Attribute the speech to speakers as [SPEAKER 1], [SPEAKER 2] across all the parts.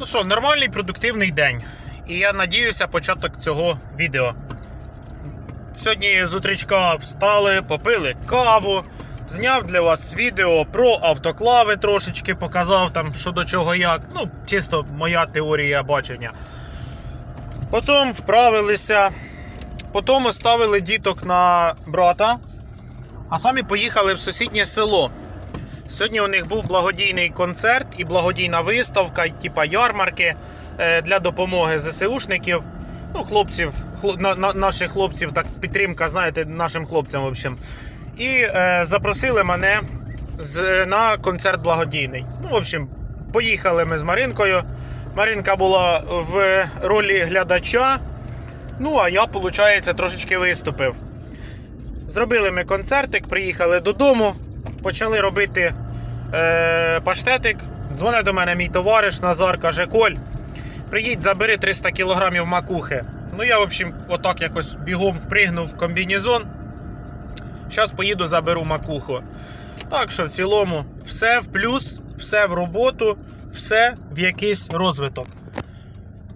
[SPEAKER 1] Ну що, нормальний продуктивний день. І я надіюся початок цього відео. Сьогодні з утречка встали, попили каву, зняв для вас відео про автоклави трошечки, показав там, що до чого як. Ну, чисто моя теорія бачення. Потім вправилися, потім оставили діток на брата, а самі поїхали в сусіднє село. Сьогодні у них був благодійний концерт і благодійна виставка, типа ярмарки е, для допомоги ЗСУшників. Ну, хлопців, хло- на, на, наших хлопців, так підтримка, знаєте, нашим хлопцям, в общем. І е, запросили мене з, на концерт благодійний. Ну, в общем, поїхали ми з Маринкою. Маринка була в ролі глядача. Ну, а я, виходить, трошечки виступив. Зробили ми концертик, приїхали додому, почали робити е, паштетик. Дзвонить до мене мій товариш Назар, каже: Коль, приїдь, забери 300 кілограмів макухи. Ну, я, в общем, отак якось бігом впригнув в комбінезон. Зараз поїду, заберу макуху. Так що в цілому все в плюс, все в роботу, все в якийсь розвиток.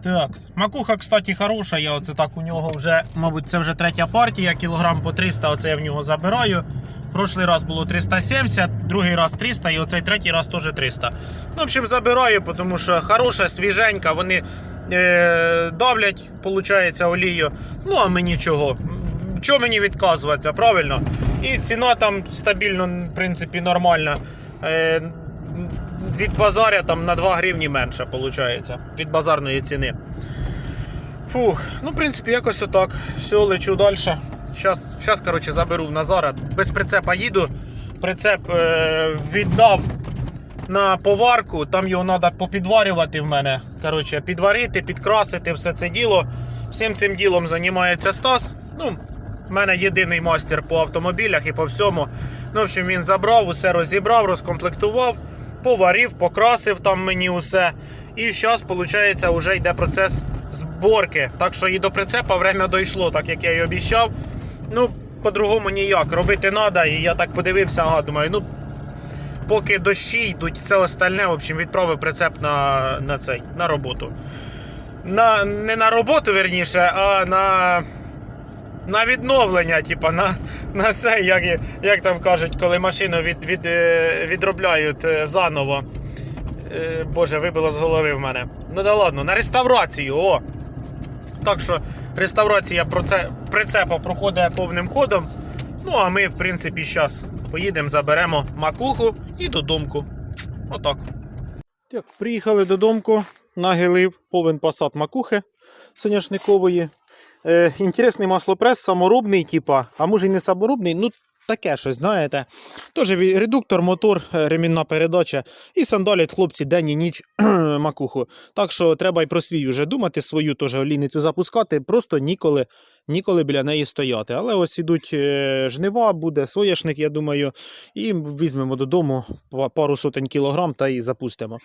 [SPEAKER 1] Так, макуха, кстати, хороша. Я оце так у нього вже, мабуть, це вже третя партія, кілограм по 300, оце я в нього забираю. Прошлий раз було 370, другий раз 300 і оцей третій раз теж 300. Ну, в общем, забираю, тому що хороша, свіженька, вони е, давлять, виходить, олію. Ну, а мені чого? Чого мені відказуватися, правильно? І ціна там стабільно, в принципі, нормальна. Е, від базаря там на 2 гривні менше, виходить, від базарної ціни. Фух, ну, в принципі, якось отак. Все, лечу далі. Зараз, зараз коротше, заберу Назара. Без прицепа їду. Прицеп е, віддав на поварку, там його треба попідварювати в мене. Коротше, підварити, підкрасити все це діло. Всім цим ділом займається Стас. Ну, в мене єдиний мастер по автомобілях і по всьому. Ну, в общем, він забрав, усе розібрав, розкомплектував, поварив, покрасив там мені усе. І зараз, виходить, вже йде процес зборки. Так що і до прицепа время дійшло, так як я і обіцяв. Ну, по-другому ніяк. Робити треба. І я так подивився, ага, думаю, ну поки дощі йдуть, це остальне, в общем, відправив прицеп на, на цей, на роботу. На, не на роботу, верніше, а на, на відновлення, типа, на, на це, як, як там кажуть, коли машину від, від, е, відробляють е, заново. Е, Боже, вибило з голови в мене. Ну да ладно, на реставрацію, о! Так що реставрація прицепа проходить повним ходом. Ну, а ми, в принципі, зараз поїдемо, заберемо макуху і додомку. Отак. Так, приїхали додомку, нагилив повен пасат макухи соняшникової. Е, інтересний маслопрес, саморобний, типа, а може й не саморобний, ну таке щось, знаєте. Теж редуктор, мотор, е, ремінна передача і сандалять хлопці день і ніч макуху. Так що треба й про свій вже думати, свою теж олійницю запускати, просто ніколи, ніколи біля неї стояти. Але ось ідуть е, жнива, буде соняшник, я думаю, і візьмемо додому пару сотень кілограм та і запустимо.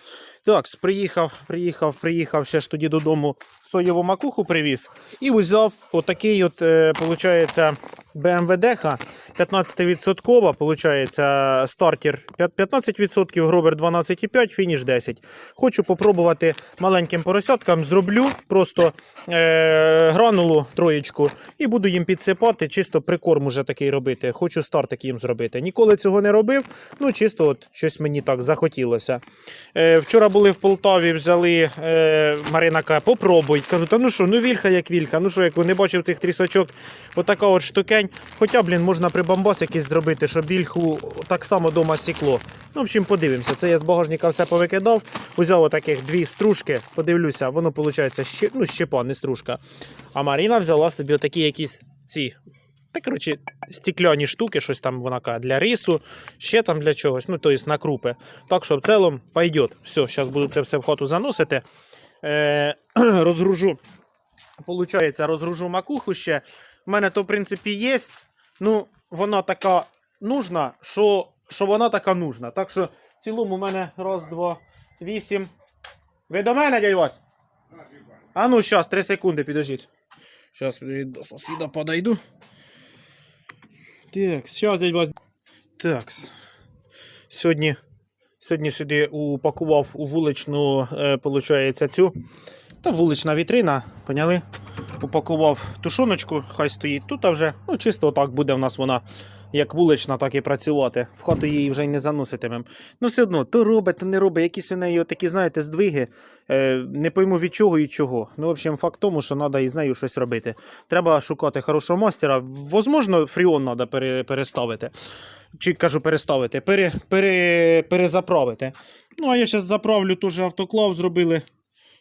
[SPEAKER 1] Так, приїхав, приїхав, приїхав ще ж тоді додому соєву макуху привіз і взяв отакий от, е, BMW Деха 15%, получається, стартер 15%, гробер 12,5, фініш 10. Хочу попробувати маленьким поросяткам, зроблю просто е, гранулу троєчку і буду їм підсипати, чисто прикорм уже такий робити. Хочу стартик їм зробити. Ніколи цього не робив, ну чисто от щось мені так захотілося. Е, вчора були в Полтаві, взяли е, Марина каже, попробуй. Кажу, та ну що, ну вільха як вілька, ну що, як не бачив цих трісочок, отака от штукень. Хоча, блін, можна прибамбас якийсь зробити, щоб вільху так само дома сікло. Ну, в общем, подивимося. Це я з багажника все повикидав. Узяв отаких дві стружки, подивлюся, воно виходить ще, ну, щепа, не стружка. А Маріна взяла собі отакі якісь ці. Та, коротше, стекляні штуки, щось там вона каже, для рису, ще там для чогось, ну, тобто на крупи. Так що в цілому пойдет. Все, зараз буду це все в хату заносити. Е, розгружу. Получається, розгружу макуху ще. У мене то, в принципі, є. Ну, вона така нужна, що, що вона така нужна. Так що в цілому у мене раз, два, вісім. Ви до мене, дядь Вась? А ну, зараз, три секунди, підождіть. Зараз до сусіда подойду. Так, зараз, дядь Вась. Так. Сьогодні Сьогодні сюди упакував у вуличну, е, цю. Та вулична вітрина, поняли? Упакував тушоночку, хай стоїть тут, а вже ну, чисто отак буде в нас вона як вулична, так і працювати. В хату її вже й не заноситимем. Ну, все одно, то робить, то не робить. Якісь у неї такі, знаєте, здвиги. Е, не пойму від чого і чого. Ну, в общем, факт тому, що треба із нею щось робити. Треба шукати хорошого мастера. Возможно, фріон треба пере, переставити. Чи кажу переставити, пере, пере, перезаправити. Ну, а я зараз заправлю теж автоклав, зробили.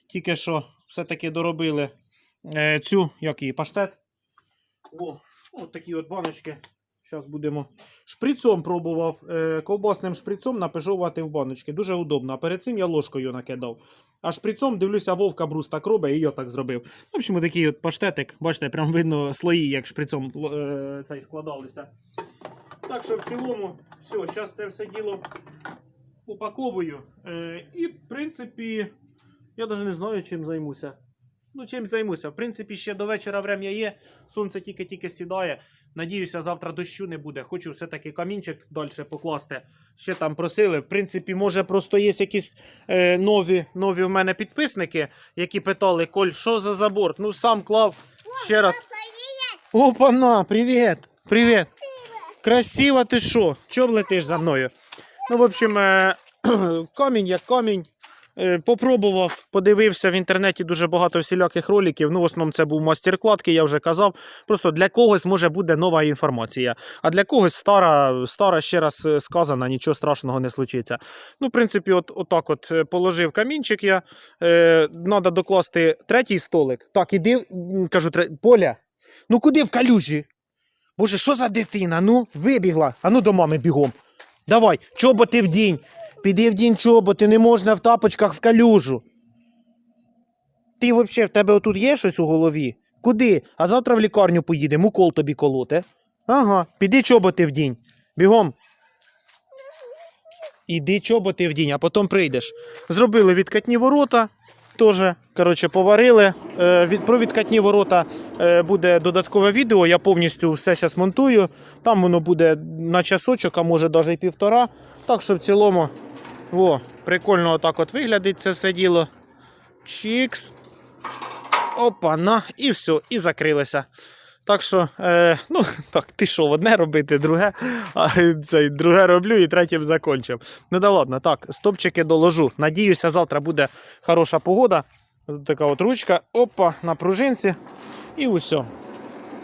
[SPEAKER 1] Тільки що все-таки доробили е, цю, як її, паштет. О, от такі от баночки. Зараз будемо шприцом пробував, е, ковбасним шприцом напижовувати в баночки. Дуже удобно. А перед цим я ложкою накидав. А шприцом дивлюся, Вовка Брус так робить, і я так зробив. В общем, такий от паштетик. Бачите, прям видно слої, як шприцом е, цей складалися. Так що в цілому, все, зараз це все діло упаковую. І, в принципі, я навіть не знаю, чим займуся. Ну, чим займуся. В принципі, ще до вечора врем'я є. Сонце тільки-тільки сідає. Надіюся, завтра дощу не буде. Хочу все-таки камінчик далі покласти. Ще там просили. В принципі, може, просто є якісь е, нові, нові в мене підписники, які питали, Коль, що за забор? Ну, сам клав ще раз. Опа-на, привіт! Привіт! Красиво ти що? Чого летиш за мною? Ну, в общем, е, камінь як камінь. Е, Попробував, подивився в інтернеті дуже багато всіляких роликів. Ну, в основному це був мастер-кладки, я вже казав. Просто для когось може буде нова інформація, а для когось стара, стара ще раз е, сказана, нічого страшного не случиться. Ну, в принципі, от, отак от е, положив камінчик я. Е, Надо докласти третій столик. Так, іди, кажу, тре... Поля, ну куди в калюжі? Боже, що за дитина? Ну, вибігла. А ну до мами бігом. Давай, чоботи в дінь. Піди в дінь чоботи, не можна в тапочках в калюжу. Ти взагалі в тебе отут є щось у голові? Куди? А завтра в лікарню поїдемо, укол тобі колоте. Ага, піди чоботи в дінь. Бігом. Іди чоботи в дінь, а потім прийдеш. Зробили відкатні ворота. Теж, коротше, поварили. Е, від, про відкатні ворота е, буде додаткове відео. Я повністю все зараз монтую. Там воно буде на часочок, а може навіть і півтора. Так що в цілому, о, прикольно отак от виглядить це все діло. Чікс. Опа, на, і все, і закрилося. Так що, е, ну, так, пішов одне робити, друге, а цей, друге роблю і третім закончив. Ну да ладно, так, стопчики доложу. Надіюся, завтра буде хороша погода. Тут така от ручка, опа, на пружинці. І усе.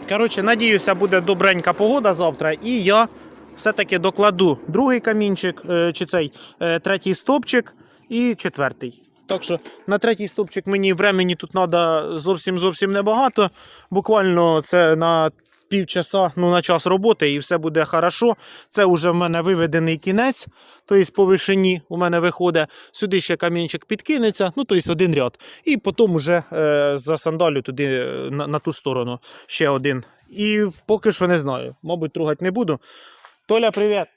[SPEAKER 1] Коротше, надіюся, буде добренька погода завтра, і я все-таки докладу другий камінчик, е, чи цей е, третій стопчик і четвертий. Так що на третій стопчик мені времени тут треба зовсім зовсім небагато. Буквально це на півчаса, ну на час роботи, і все буде хорошо. Це вже в мене виведений кінець, тобто по вишині у мене виходить. Сюди ще камінчик підкинеться, ну тобто один ряд. І потім вже е, засандалю туди е, на, на ту сторону ще один. І поки що не знаю. Мабуть, трогати не буду. Толя, привіт!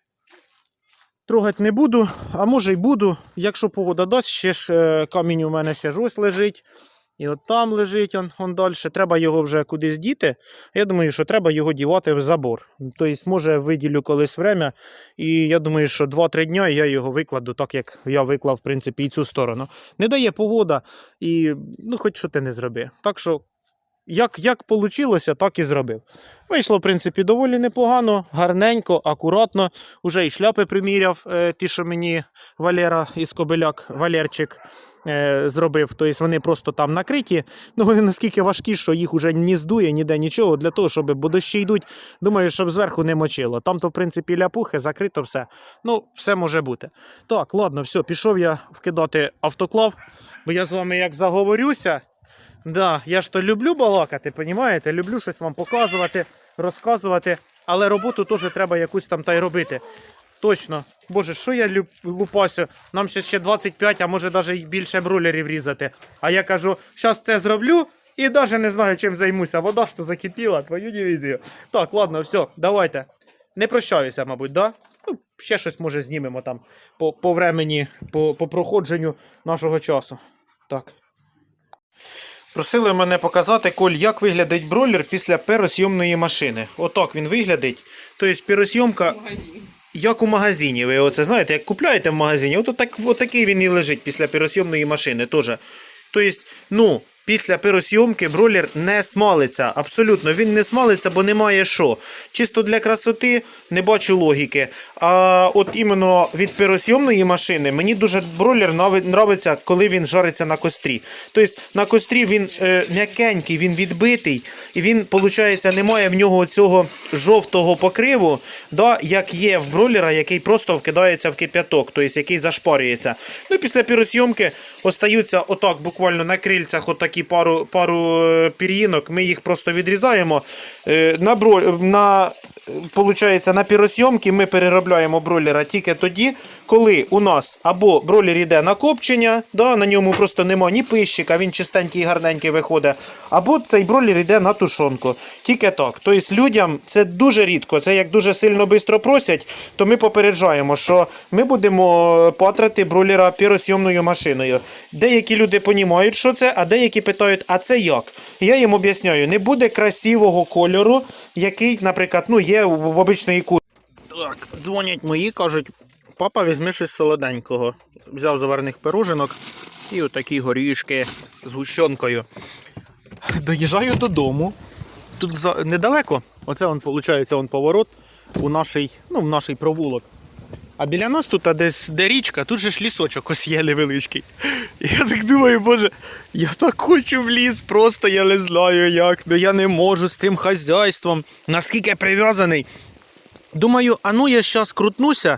[SPEAKER 1] Трогати не буду, а може й буду. Якщо погода дасть, ще ж е, камінь у мене ще ж ось лежить. І от там лежить он, он далі. Треба його вже кудись діти. Я думаю, що треба його дівати в забор. Тобто, може, виділю колись время. І я думаю, що 2-3 дня я його викладу, так як я виклав, в принципі, і цю сторону. Не дає погода, і ну, хоч що ти не зроби. Так що, як, як вийшло, так і зробив. Вийшло, в принципі, доволі непогано, гарненько, акуратно. Уже і шляпи приміряв, е, ті, що мені Валера із Кобиляк, Валерчик е, зробив. Тобто вони просто там накриті. Ну вони наскільки важкі, що їх уже ні здує, ніде нічого, для того, щоб, бо дощі йдуть, думаю, щоб зверху не мочило. Там то, в принципі, ляпухи, закрито все. Ну, все може бути. Так, ладно, все, пішов я вкидати автоклав, бо я з вами як заговорюся. Да, я ж то люблю балакати, понімаєте? Люблю щось вам показувати, розказувати, але роботу теж треба якусь там та й робити. Точно. Боже, що я люб... лупасю? Нам ще ще 25, а може навіть більше брулерів різати. А я кажу, зараз це зроблю і навіть не знаю, чим займуся. Вода ж то закипіла, твою дивізію. Так, ладно, все, давайте. Не прощаюся, мабуть, да? Ну, ще щось може знімемо там по, по времені, по, по проходженню нашого часу. Так. Просили мене показати, Коль, як виглядить бройлер після перосйомної машини. Отак він виглядить. Тобто перосйомка. як у магазині. Ви оце знаєте, як купляєте в магазині, от, так, от такий він і лежить після пересйомної машини теж. Тобто, ну, після пиросйомки бролер не смалиться. Абсолютно, він не смалиться, бо немає що. Чисто для красоти не бачу логіки. А от іменно від пиросйомної машини мені дуже бролер нравиться, коли він жариться на кострі. Тобто на кострі він е, м'якенький, він відбитий, і він, виходить, немає в нього цього жовтого покриву, да, як є в бролера, який просто вкидається в кип'яток, тобто який зашпарюється. Ну після піросйомки остаються отак буквально на крильцях отакі пару, пару е, пір'їнок, ми їх просто відрізаємо. Е, На, бро... на, на піросйомки ми переробляємо бройлера тільки тоді, коли у нас або бройлер йде на копчення, да, на ньому просто нема ні пищика, він чистенький і гарненький виходить, або цей бройлер йде на тушонку. Тільки так. Тобто людям це дуже рідко. Це як дуже сильно швидко просять, то ми попереджаємо, що ми будемо патрати бройлера піросйомною машиною. Деякі люди розуміють, що це, а деякі питають, а це як? Я їм об'ясняю, не буде красивого кольору, який, наприклад, ну, є в обичної курі. Так, дзвонять мої, кажуть, папа, візьми щось солоденького. Взяв заварених пирожинок і отакі горішки з гущонкою. Доїжджаю додому. Тут недалеко. Оце он, виходить, он поворот у нашій, ну, в нашій провулок. А біля нас тут а десь де річка, тут же ж лісочок ось є невеличкий. Я так думаю, боже, я так хочу в ліс, просто я не знаю як, ну я не можу з цим хазяйством, наскільки прив'язаний. Думаю, а ну я зараз крутнуся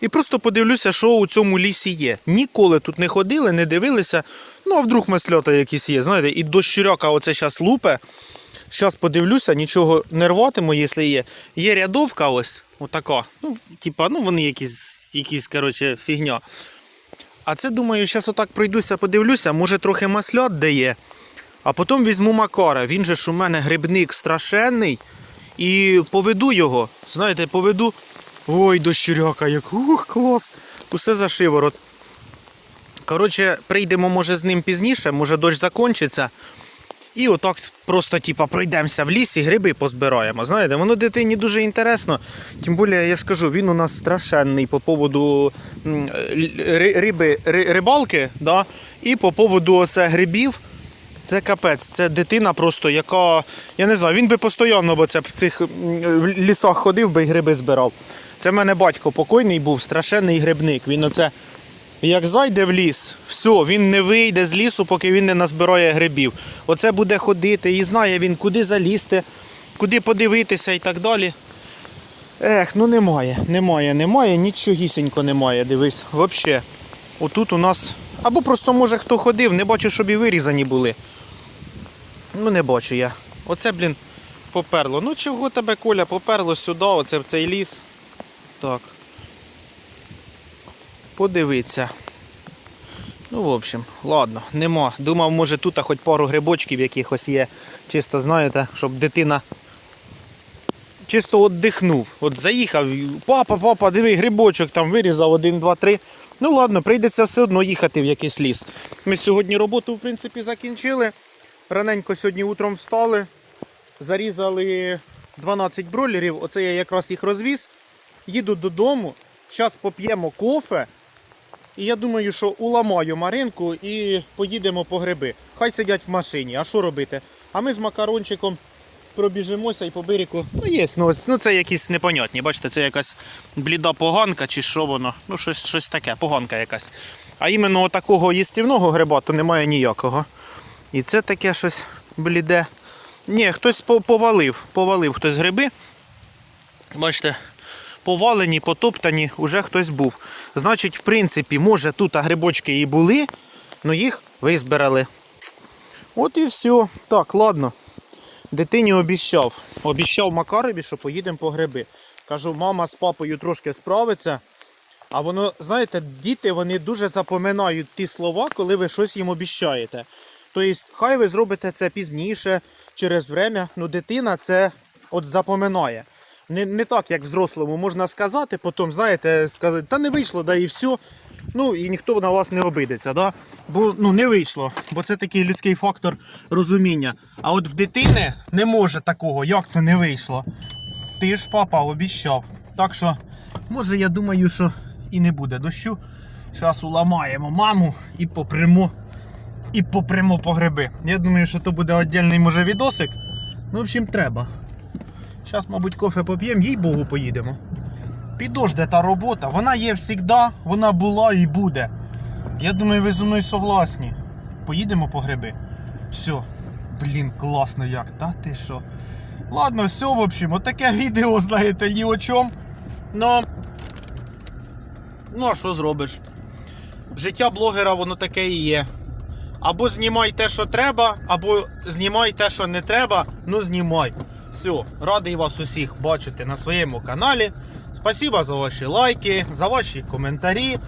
[SPEAKER 1] і просто подивлюся, що у цьому лісі є. Ніколи тут не ходили, не дивилися. Ну, а вдруг масльота якісь є. Знаєте, і до щуряка оце зараз лупе. Зараз подивлюся, нічого не рватиму, якщо є. Є рядовка ось, отака. Ну, типа, ну вони якісь, якісь коротше, фігня. А це думаю, зараз отак пройдуся, подивлюся, може трохи маслят де є. А потім візьму Макара. Він же ж у мене грибник страшенний. І поведу його. Знаєте, поведу. Ой, до щуряка, як ух, клас. Усе за шиворот. Коротше, прийдемо, може, з ним пізніше, може дощ закінчиться. І отак просто типа, пройдемося в лісі, гриби позбираємо. Знаєте, воно дитині дуже інтересно. Тим більше, я ж кажу, він у нас страшенний по поводу риби, рибалки, да? і по поводу оце грибів. Це капець, це дитина просто, яка. Я не знаю, він би постійно в цих лісах ходив би і гриби збирав. Це в мене батько покойний був, страшенний грибник. Він оце як зайде в ліс, все, він не вийде з лісу, поки він не назбирає грибів. Оце буде ходити і знає він, куди залізти, куди подивитися і так далі. Ех, ну немає, немає, немає, нічогісінько немає, дивись, взагалі. Отут у нас. Або просто, може, хто ходив, не бачу, щоб і вирізані були. Ну, не бачу я. Оце, блін, поперло. Ну чого тебе, Коля, поперло сюди, оце в цей ліс. Так. Подивиться. Ну, в общем, ладно, нема. Думав, може тут хоч пару грибочків якихось є. Чисто, знаєте, щоб дитина чисто от дихнув. От заїхав, папа, папа, диви, грибочок там вирізав, один, два, три. Ну ладно, прийдеться все одно їхати в якийсь ліс. Ми сьогодні роботу, в принципі, закінчили. Раненько сьогодні утром встали, зарізали 12 бройлерів. Оце я якраз їх розвіз. Їду додому. Зараз поп'ємо кофе. І я думаю, що уламаю Маринку і поїдемо по гриби. Хай сидять в машині, а що робити? А ми з макарончиком пробіжимося і по берегу. Ну є, ну, ну це якісь непонятні. Бачите, це якась бліда поганка чи що воно. Ну, щось, щось таке, поганка якась. А іменно такого їстівного гриба то немає ніякого. І це таке щось бліде. Ні, хтось повалив, повалив хтось гриби. Бачите, повалені, потоптані, уже хтось був. Значить, в принципі, може тут грибочки і були, але їх визбирали. От і все. Так, ладно. Дитині обіщав. Обіщав Макарові, що поїдемо по гриби. Кажу, мама з папою трошки справиться. А воно, знаєте, діти вони дуже запоминають ті слова, коли ви щось їм обіщаєте. Тобто, хай ви зробите це пізніше, через время, ну дитина це от запоминає. Не, не так, як взрослому можна сказати, потім, знаєте, сказати, та не вийшло, да і все. Ну і ніхто на вас не обидеться, да? бо ну, не вийшло, бо це такий людський фактор розуміння. А от в дитини не може такого, як це не вийшло. Ти ж папа обіщав. Так що Може, я думаю, що і не буде дощу. Зараз уламаємо маму і попрямо. І попрямо по гриби. Я думаю, що то буде віддільний може відосик. Ну, в общем, треба. Зараз, мабуть, кофе поп'ємо, їй Богу, поїдемо. Підожде та робота, вона є завжди, вона була і буде. Я думаю, ви зі мною согласні. Поїдемо по гриби. Все. Блін, класно як, та ти що? Ладно, все, в общем, отаке відео, знаєте, ні о чому. Ну. Ну, а що зробиш? Життя блогера, воно таке і є. Або знімай те, що треба, або знімай те, що не треба, ну знімай. Все, радий вас усіх бачити на своєму каналі. Спасибо за ваші лайки, за ваші коментарі,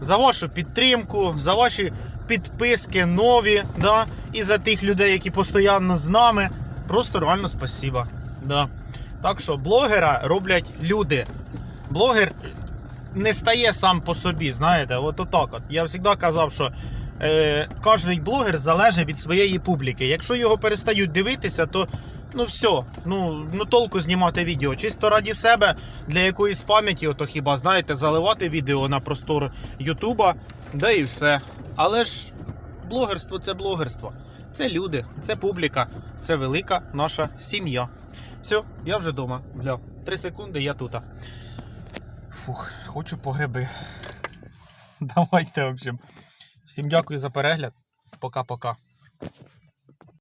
[SPEAKER 1] за вашу підтримку, за ваші підписки нові, да, і за тих людей, які постійно з нами. Просто реально спасибо. Да. Так що блогера роблять люди. Блогер не стає сам по собі, знаєте, от отак от. Я завжди казав, що е, кожен блогер залежить від своєї публіки. Якщо його перестають дивитися, то ну все, ну, ну толку знімати відео. Чисто раді себе для якоїсь пам'яті, ото хіба знаєте, заливати відео на простор Ютуба, да і все. Але ж блогерство це блогерство. Це люди, це публіка, це велика наша сім'я. Все, я вже вдома. Бля, три секунди, я тут. Фух, хочу по гриби. Давайте, в общем. Всім дякую за перегляд. Пока-пока.